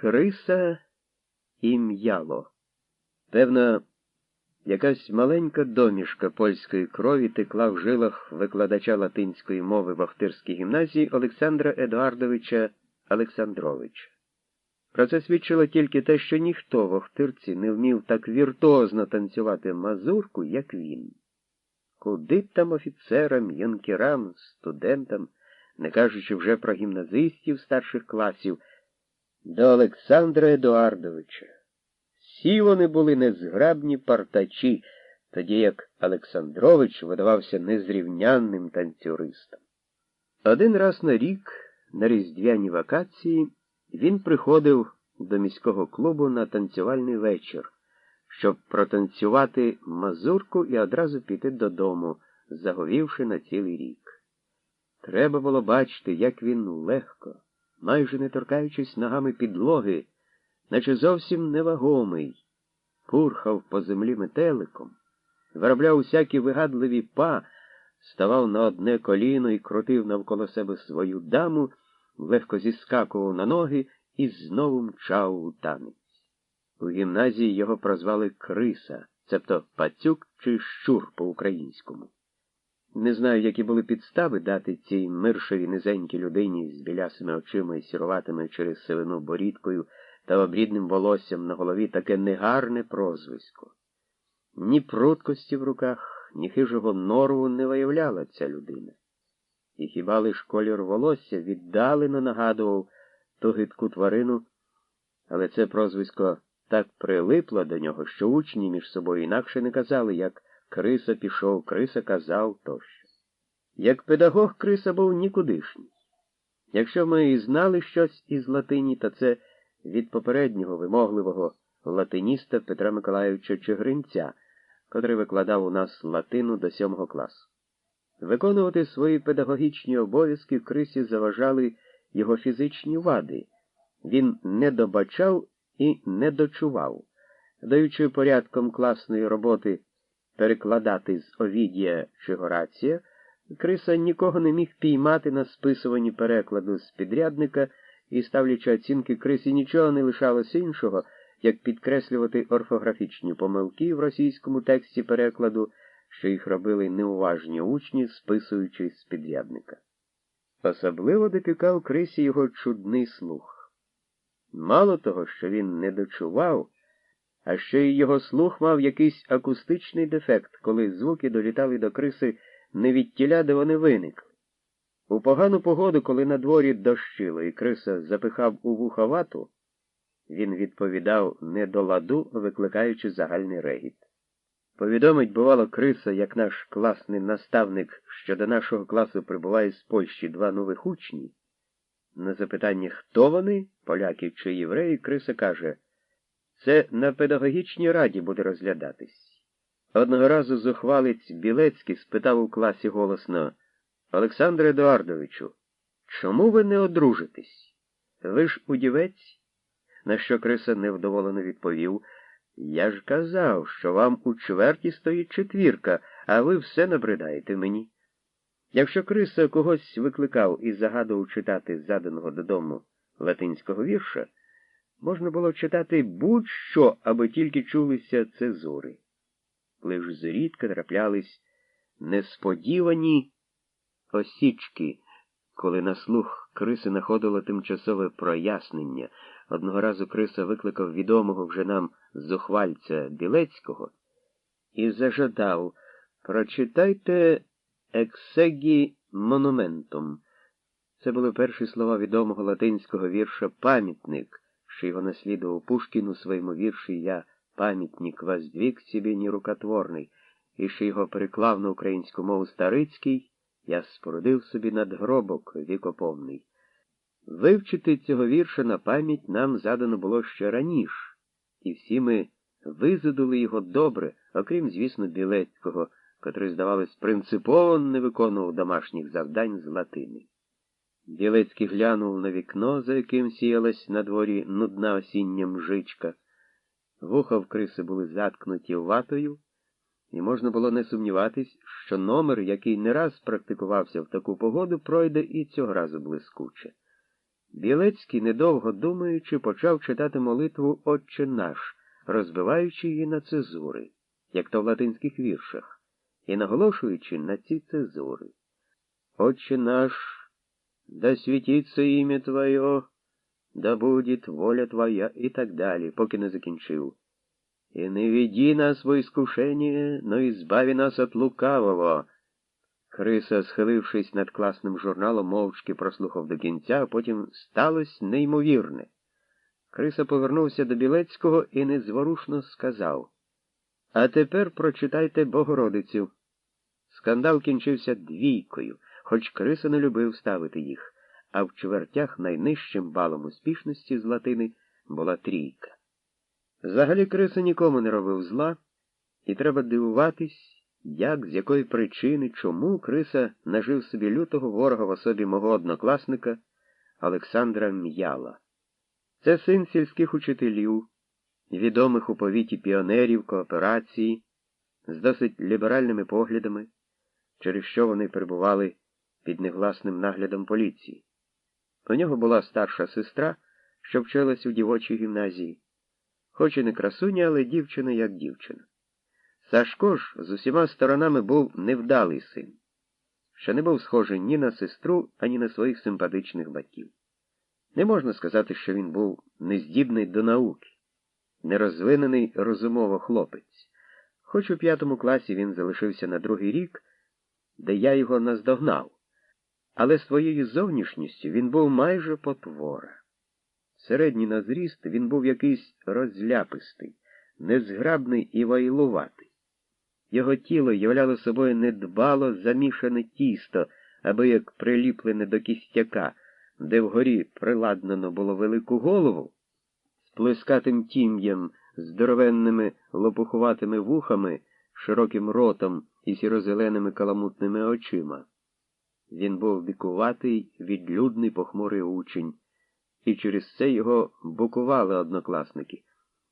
Криса і м'яло. Певно, якась маленька домішка польської крові текла в жилах викладача латинської мови в Охтирській гімназії Олександра Едуардовича Олександровича. Про це свідчило тільки те, що ніхто в Охтирці не вмів так віртуозно танцювати мазурку, як він. Куди там офіцерам, юнкерам, студентам, не кажучи вже про гімназистів старших класів, до Олександра Едуардовича. Всі вони були незграбні партачі, тоді як Олександрович видавався незрівнянним танцюристом. Один раз на рік, на різдвяні вакації, він приходив до міського клубу на танцювальний вечір, щоб протанцювати мазурку і одразу піти додому, заговівши на цілий рік. Треба було бачити, як він легко, майже не торкаючись ногами підлоги, наче зовсім невагомий, пурхав по землі метеликом, виробляв усякі вигадливі па, ставав на одне коліно і крутив навколо себе свою даму, легко зіскакував на ноги і знову мчав у танець. У гімназії його прозвали Криса, цебто пацюк чи щур по-українському. Не знаю, які були підстави дати цій миршовій низенькій людині з білясими очима і сіруватими через сивину борідкою та обрідним волоссям на голові таке негарне прозвисько. Ні пруткості в руках, ні хижого норву не виявляла ця людина. І хіба лиш колір волосся віддалено нагадував ту гидку тварину, але це прозвисько так прилипло до нього, що учні між собою інакше не казали, як Криса пішов, Криса казав тощо. Як педагог Криса був нікудишній. Якщо ми і знали щось із латині, то це від попереднього вимогливого латиніста Петра Миколаївича Чигринця, котрий викладав у нас латину до сьомого класу. Виконувати свої педагогічні обов'язки в Крисі заважали його фізичні вади. Він не добачав і не дочував, даючи порядком класної роботи перекладати з Овідія чи Горація, Криса нікого не міг піймати на списуванні перекладу з підрядника і, ставлячи оцінки Крисі, нічого не лишалося іншого, як підкреслювати орфографічні помилки в російському тексті перекладу, що їх робили неуважні учні, списуючи з підрядника. Особливо допікав Крисі його чудний слух. Мало того, що він не дочував, а ще й його слух мав якийсь акустичний дефект, коли звуки долітали до криси не від тіля, де вони виникли. У погану погоду, коли на дворі дощило, і криса запихав у вуха вату, він відповідав не до ладу, викликаючи загальний регіт. Повідомить, бувало, криса, як наш класний наставник, що до нашого класу прибуває з Польщі два нових учні. На запитання, хто вони, поляки чи євреї, криса каже, це на педагогічній раді буде розглядатись. Одного разу зухвалець Білецький спитав у класі голосно Олександре Едуардовичу, чому ви не одружитесь? Ви ж удівець? На що Криса невдоволено відповів Я ж казав, що вам у чверті стоїть четвірка, а ви все набридаєте мені. Якщо Криса когось викликав і загадував читати заданого додому латинського вірша, можна було читати будь-що, аби тільки чулися цезури. Лиш зрідка траплялись несподівані осічки, коли на слух Криси находило тимчасове прояснення. Одного разу Криса викликав відомого вже нам зухвальця Білецького і зажадав прочитайте ексегі монументум. Це були перші слова відомого латинського вірша Пам'ятник, що його наслідував Пушкін у своєму вірші Я пам'ятник воздвиг себе нерукотворний, і що його переклав на українську мову Старицький, я спорудив собі надгробок вікоповний. Вивчити цього вірша на пам'ять нам задано було ще раніше, і всі ми визадули його добре, окрім, звісно, Білецького, котрий, здавалось, принципово не виконував домашніх завдань з латини. Білецький глянув на вікно, за яким сіялась на дворі нудна осіння мжичка. Вуха в криси були заткнуті ватою, і можна було не сумніватись, що номер, який не раз практикувався в таку погоду, пройде і цього разу блискуче. Білецький, недовго думаючи, почав читати молитву Отче наш, розбиваючи її на цезури, як то в латинських віршах, і наголошуючи на ці цезури. Отче наш, да світиться ім'я Твоє, да буде воля Твоя і так далі, поки не закінчив. І не веди нас во искушение, но избави нас от лукавого. Криса, схилившись над класним журналом, мовчки прослухав до кінця, а потім сталося неймовірне. Криса повернувся до Білецького і незворушно сказав А тепер прочитайте Богородицю. Скандал кінчився двійкою, хоч Криса не любив ставити їх, а в чвертях найнижчим балом успішності з латини була трійка. Взагалі Криса нікому не робив зла, і треба дивуватись, як, з якої причини, чому Криса нажив собі лютого ворога в особі мого однокласника Олександра М'яла. Це син сільських учителів, відомих у повіті піонерів кооперації, з досить ліберальними поглядами, через що вони перебували під негласним наглядом поліції. У нього була старша сестра, що вчилась у дівочій гімназії, хоч і не красуня, але дівчина як дівчина. Сашко ж з усіма сторонами був невдалий син, що не був схожий ні на сестру, ані на своїх симпатичних батьків. Не можна сказати, що він був нездібний до науки, нерозвинений розумово хлопець, хоч у п'ятому класі він залишився на другий рік, де я його наздогнав, але своєю зовнішністю він був майже потвора. Середній на зріст він був якийсь розляпистий, незграбний і вайлуватий. Його тіло являло собою недбало замішане тісто, аби як приліплене до кістяка, де вгорі приладнано було велику голову, з плескатим тім'ям, здоровенними лопухуватими вухами, широким ротом і сірозеленими каламутними очима. Він був бікуватий, відлюдний похмурий учень, і через це його букували однокласники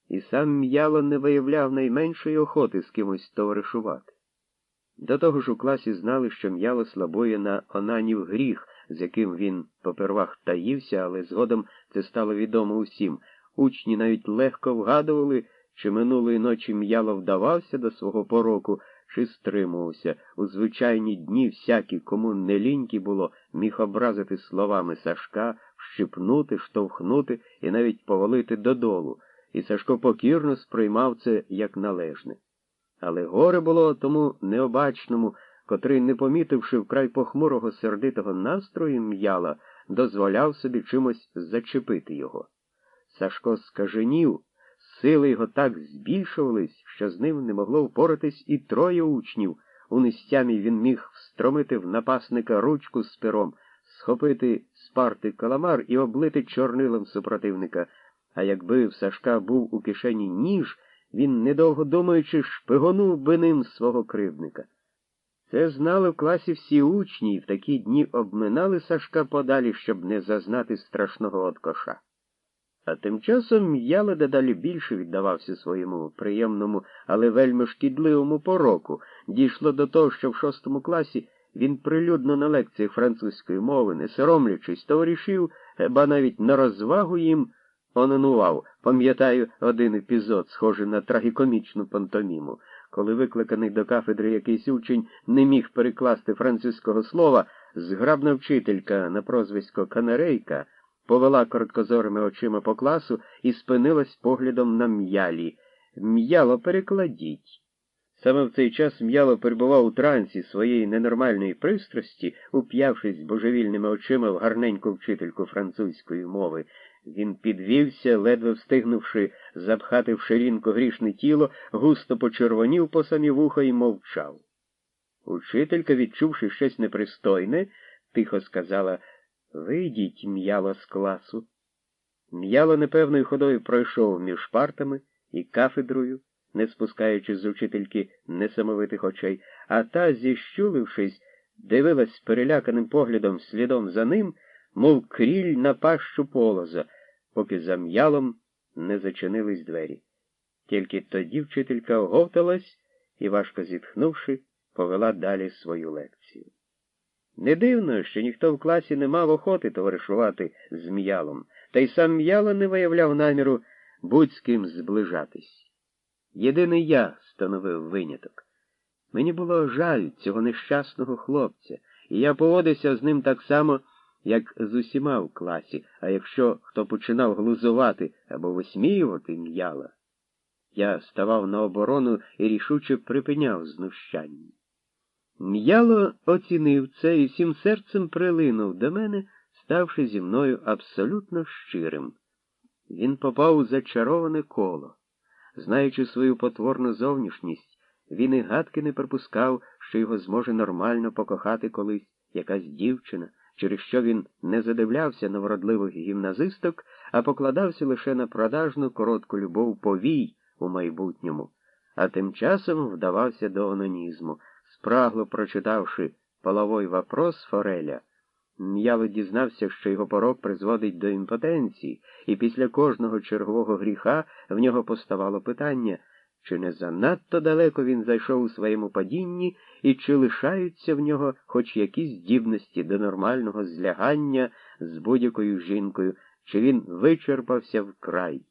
і сам м'яло не виявляв найменшої охоти з кимось товаришувати. До того ж у класі знали, що м'яло слабує на онанів гріх, з яким він попервах таївся, але згодом це стало відомо усім. Учні навіть легко вгадували, чи минулої ночі м'яло вдавався до свого пороку, чи стримувався. У звичайні дні всякі, кому не лінькі було, міг образити словами Сашка, вщипнути, штовхнути і навіть повалити додолу і Сашко покірно сприймав це як належне. Але горе було тому необачному, котрий, не помітивши вкрай похмурого сердитого настрою м'яла, дозволяв собі чимось зачепити його. Сашко скаженів, сили його так збільшувались, що з ним не могло впоратись і троє учнів. У нестямі він міг встромити в напасника ручку з пером, схопити з парти каламар і облити чорнилом супротивника. А якби в Сашка був у кишені ніж, він, недовго думаючи, шпигонув би ним свого кривдника. Це знали в класі всі учні і в такі дні обминали Сашка подалі, щоб не зазнати страшного откоша. А тим часом Яла дедалі більше віддавався своєму приємному, але вельми шкідливому пороку. Дійшло до того, що в шостому класі він прилюдно на лекціях французької мови, не соромлячись, товаришів, ба навіть на розвагу їм онанував. Пам'ятаю один епізод, схожий на трагікомічну пантоміму, коли викликаний до кафедри якийсь учень не міг перекласти французького слова, зграбна вчителька на прозвисько Канарейка повела короткозорими очима по класу і спинилась поглядом на м'ялі. М'яло перекладіть. Саме в цей час м'яло перебував у трансі своєї ненормальної пристрасті, уп'явшись божевільними очима в гарненьку вчительку французької мови. Він підвівся, ледве встигнувши запхати в ширинку грішне тіло, густо почервонів по самі вуха і мовчав. Учителька, відчувши щось непристойне, тихо сказала Вийдіть, м'яло з класу. М'яло непевною ходою пройшов між партами і кафедрою, не спускаючи з учительки несамовитих очей, а та, зіщулившись, дивилась переляканим поглядом слідом за ним, мов кріль на пащу полоза поки за м'ялом не зачинились двері. Тільки тоді вчителька оговталась і, важко зітхнувши, повела далі свою лекцію. Не дивно, що ніхто в класі не мав охоти товаришувати з м'ялом, та й сам м'яло не виявляв наміру будь з ким зближатись. Єдиний я становив виняток. Мені було жаль цього нещасного хлопця, і я поводився з ним так само, як з усіма в класі, а якщо хто починав глузувати або висміювати м'яла, я ставав на оборону і рішуче припиняв знущання. М'яло оцінив це і всім серцем прилинув до мене, ставши зі мною абсолютно щирим. Він попав у зачароване коло. Знаючи свою потворну зовнішність, він і гадки не припускав, що його зможе нормально покохати колись якась дівчина, через що він не задивлявся на вродливих гімназисток, а покладався лише на продажну коротку любов повій у майбутньому, а тим часом вдавався до анонізму, спрагло прочитавши половой вопрос Фореля. М'яло дізнався, що його порок призводить до імпотенції, і після кожного чергового гріха в нього поставало питання, чи не занадто далеко він зайшов у своєму падінні, і чи лишаються в нього хоч якісь здібності до нормального злягання з будь-якою жінкою, чи він вичерпався вкрай.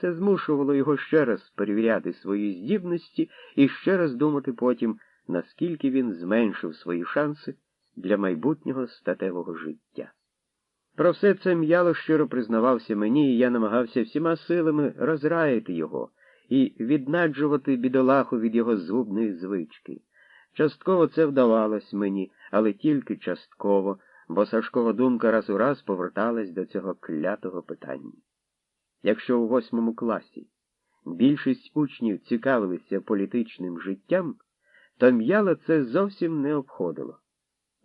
Це змушувало його ще раз перевіряти свої здібності і ще раз думати потім, наскільки він зменшив свої шанси для майбутнього статевого життя. Про все це м'яло щиро признавався мені, і я намагався всіма силами розраїти його і віднаджувати бідолаху від його згубної звички. Частково це вдавалось мені, але тільки частково, бо Сашкова думка раз у раз поверталась до цього клятого питання. Якщо у восьмому класі більшість учнів цікавилися політичним життям, то м'яло це зовсім не обходило.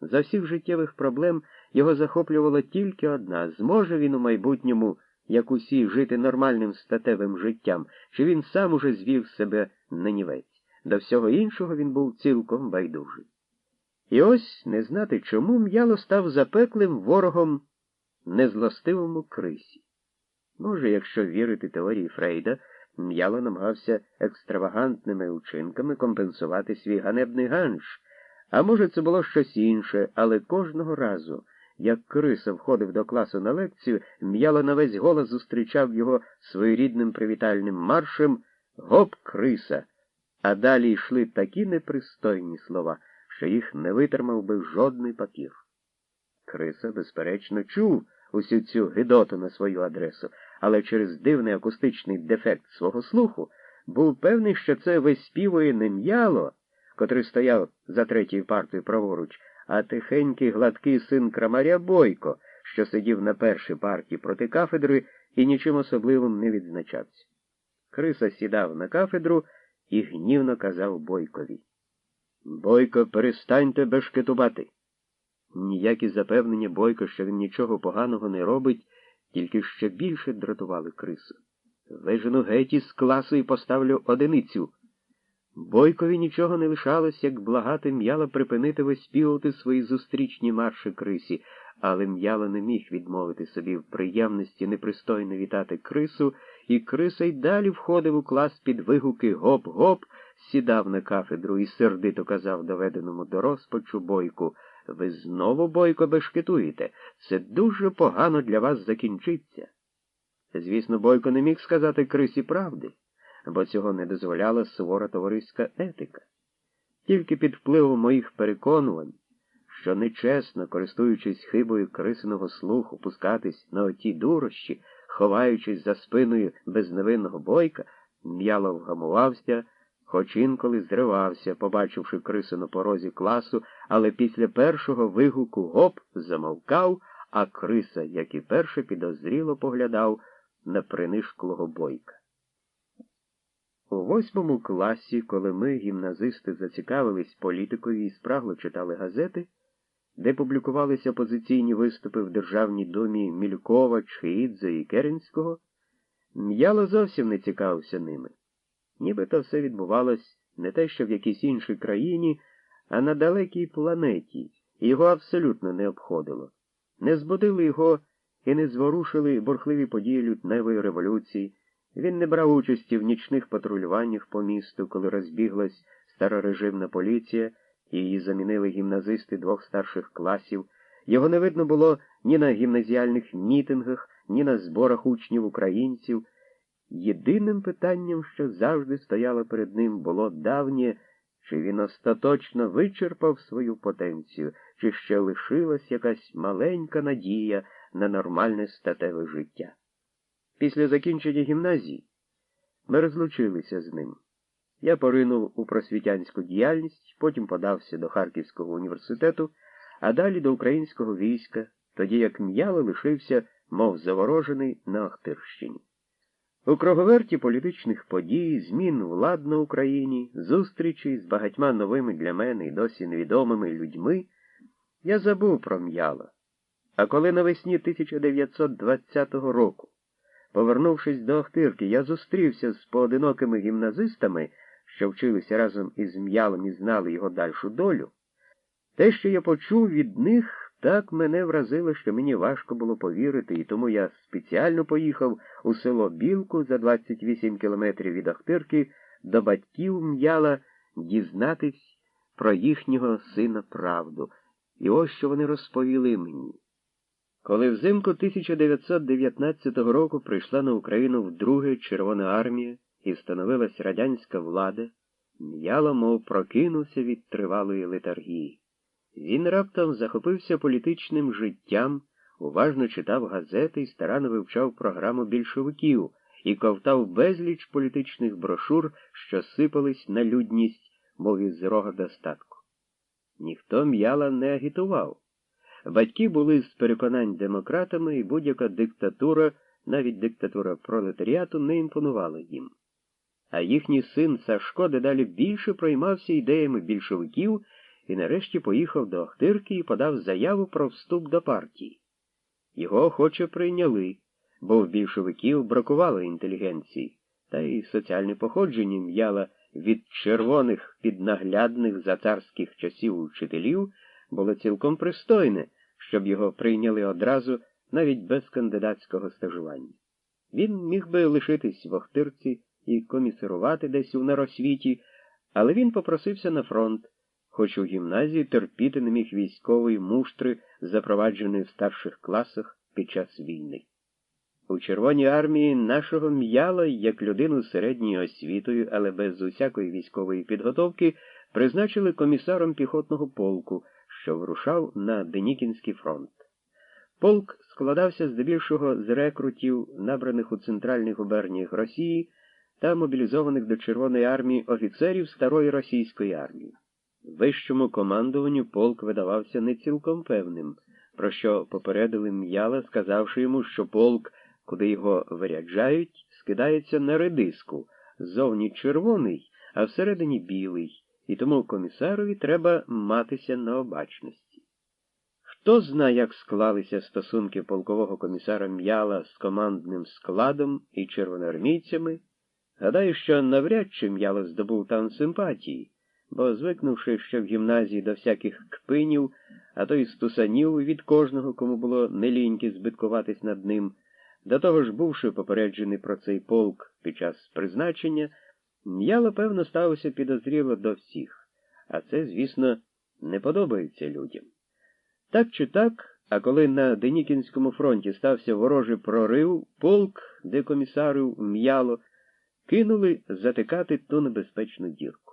За всіх життєвих проблем його захоплювала тільки одна зможе він у майбутньому, як усі, жити нормальним статевим життям, чи він сам уже звів себе на нівець. До всього іншого він був цілком байдужий. І ось не знати чому м'яло став запеклим ворогом незлостивому крисі. Може, якщо вірити теорії Фрейда, м'яло намагався екстравагантними учинками компенсувати свій ганебний ганж. А може, це було щось інше, але кожного разу, як криса входив до класу на лекцію, м'яло на весь голос зустрічав його своєрідним привітальним маршем Гоп, криса! А далі йшли такі непристойні слова, що їх не витримав би жодний папір. Криса, безперечно, чув усю цю гидоту на свою адресу, але через дивний акустичний дефект свого слуху був певний, що це виспівує не м'яло котрий стояв за третьою партою праворуч, а тихенький гладкий син крамаря Бойко, що сидів на першій парті проти кафедри і нічим особливим не відзначався. Криса сідав на кафедру і гнівно казав Бойкові. Бойко, перестаньте бешкетувати. Ніякі запевнення Бойко, що він нічого поганого не робить, тільки ще більше дратували крису. Вижену геть із класу і поставлю одиницю. Бойкові нічого не лишалось, як благати м'яла припинити виспівувати свої зустрічні марші крисі, але м'яло не міг відмовити собі в приємності непристойно вітати крису, і криса й далі входив у клас під вигуки гоп-гоп, сідав на кафедру і сердито казав доведеному до розпачу бойку Ви знову, бойко, бешкетуєте. Це дуже погано для вас закінчиться. Звісно, бойко не міг сказати крисі правди бо цього не дозволяла сувора товариська етика. Тільки під впливом моїх переконувань, що нечесно, користуючись хибою крисиного слуху, пускатись на оті дурощі, ховаючись за спиною безневинного бойка, м'яло вгамувався, хоч інколи зривався, побачивши крису на порозі класу, але після першого вигуку гоп замовкав, а криса, як і перше, підозріло поглядав на принишклого бойка. У восьмому класі, коли ми, гімназисти, зацікавились політикою і спрагло читали газети, де публікувалися опозиційні виступи в Державній думі Мількова, Чхіїдзе і Керенського, м'яло зовсім не цікавився ними. Нібито все відбувалось не те, що в якійсь іншій країні, а на далекій планеті, і його абсолютно не обходило. Не збудили його і не зворушили бурхливі події лютневої революції. Він не брав участі в нічних патрулюваннях по місту, коли розбіглась старорежимна поліція Її замінили гімназисти двох старших класів. Його не видно було ні на гімназіальних мітингах, ні на зборах учнів українців. Єдиним питанням, що завжди стояло перед ним, було давнє, чи він остаточно вичерпав свою потенцію, чи ще лишилась якась маленька надія на нормальне статеве життя. Після закінчення гімназії ми розлучилися з ним. Я поринув у просвітянську діяльність, потім подався до Харківського університету, а далі до українського війська, тоді як м'яло лишився, мов заворожений на Охтирщині. У круговерті політичних подій, змін влад на Україні, зустрічі з багатьма новими для мене і досі невідомими людьми, я забув про м'яло. А коли навесні 1920 року, повернувшись до Охтирки, я зустрівся з поодинокими гімназистами, що вчилися разом із м'ялом і знали його дальшу долю, те, що я почув від них, так мене вразило, що мені важко було повірити, і тому я спеціально поїхав у село Білку за 28 кілометрів від Охтирки до батьків м'яла дізнатись про їхнього сина правду. І ось що вони розповіли мені. Коли взимку 1919 року прийшла на Україну вдруге Червона армія і встановилась радянська влада, м'яло, мов прокинувся від тривалої летаргії. Він раптом захопився політичним життям, уважно читав газети і старанно вивчав програму більшовиків і ковтав безліч політичних брошур, що сипались на людність, мов із рога достатку. Ніхто м'яла не агітував. Батьки були з переконань демократами, і будь-яка диктатура, навіть диктатура пролетаріату, не імпонувала їм. А їхній син Сашко дедалі більше проймався ідеями більшовиків і нарешті поїхав до Охтирки і подав заяву про вступ до партії. Його охоче прийняли, бо в більшовиків бракувало інтелігенції, та й соціальне походження м'яла від червоних піднаглядних за царських часів учителів було цілком пристойне, щоб його прийняли одразу навіть без кандидатського стажування. Він міг би лишитись в Охтирці і комісарувати десь у наросвіті, але він попросився на фронт хоч у гімназії терпіти не міг військової муштри, запровадженої в старших класах під час війни. У Червоній армії нашого м'яла, як людину з середньою освітою, але без усякої військової підготовки, призначили комісаром піхотного полку, що вирушав на Денікінський фронт. Полк складався здебільшого з рекрутів, набраних у центральних губерніях Росії та мобілізованих до Червоної армії офіцерів старої російської армії. Вищому командуванню полк видавався не цілком певним, про що попередили м'яла, сказавши йому, що полк, куди його виряджають, скидається на редиску, зовні червоний, а всередині білий, і тому комісарові треба матися на обачності. Хто знає, як склалися стосунки полкового комісара м'яла з командним складом і червоноармійцями, гадаю, що навряд чи м'яло здобув там симпатії бо, звикнувши ще в гімназії до всяких кпинів, а то й стусанів від кожного, кому було неліньки збиткуватись над ним, до того ж, бувши попереджений про цей полк під час призначення, м'яло, певно, ставився підозріло до всіх, а це, звісно, не подобається людям. Так чи так, а коли на Денікінському фронті стався ворожий прорив, полк, де комісарів м'яло, кинули затикати ту небезпечну дірку.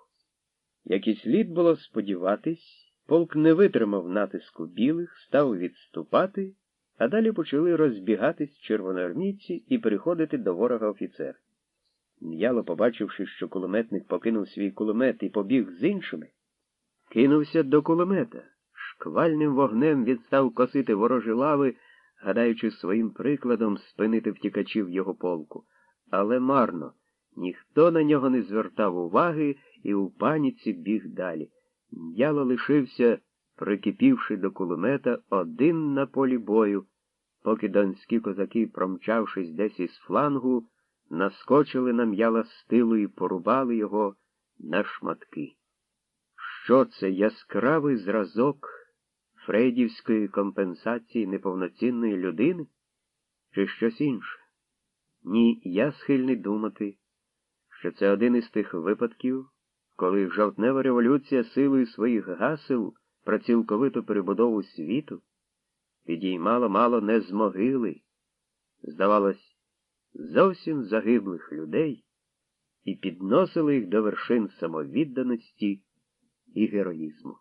Як і слід було сподіватись, полк не витримав натиску білих, став відступати, а далі почали розбігатись червоноармійці і переходити до ворога офіцер. М'яло, побачивши, що кулеметник покинув свій кулемет і побіг з іншими, кинувся до кулемета, шквальним вогнем відстав косити ворожі лави, гадаючи своїм прикладом спинити втікачів його полку. Але марно, ніхто на нього не звертав уваги і у паніці біг далі. М'яло лишився, прикипівши до кулемета, один на полі бою, поки донські козаки, промчавшись десь із флангу, наскочили на м'яла з тилу і порубали його на шматки. Що це яскравий зразок фрейдівської компенсації неповноцінної людини? Чи щось інше? Ні, я схильний думати, що це один із тих випадків коли жовтнева революція силою своїх гасел про цілковиту перебудову світу підіймала мало не з могили, здавалось, зовсім загиблих людей і підносила їх до вершин самовідданості і героїзму.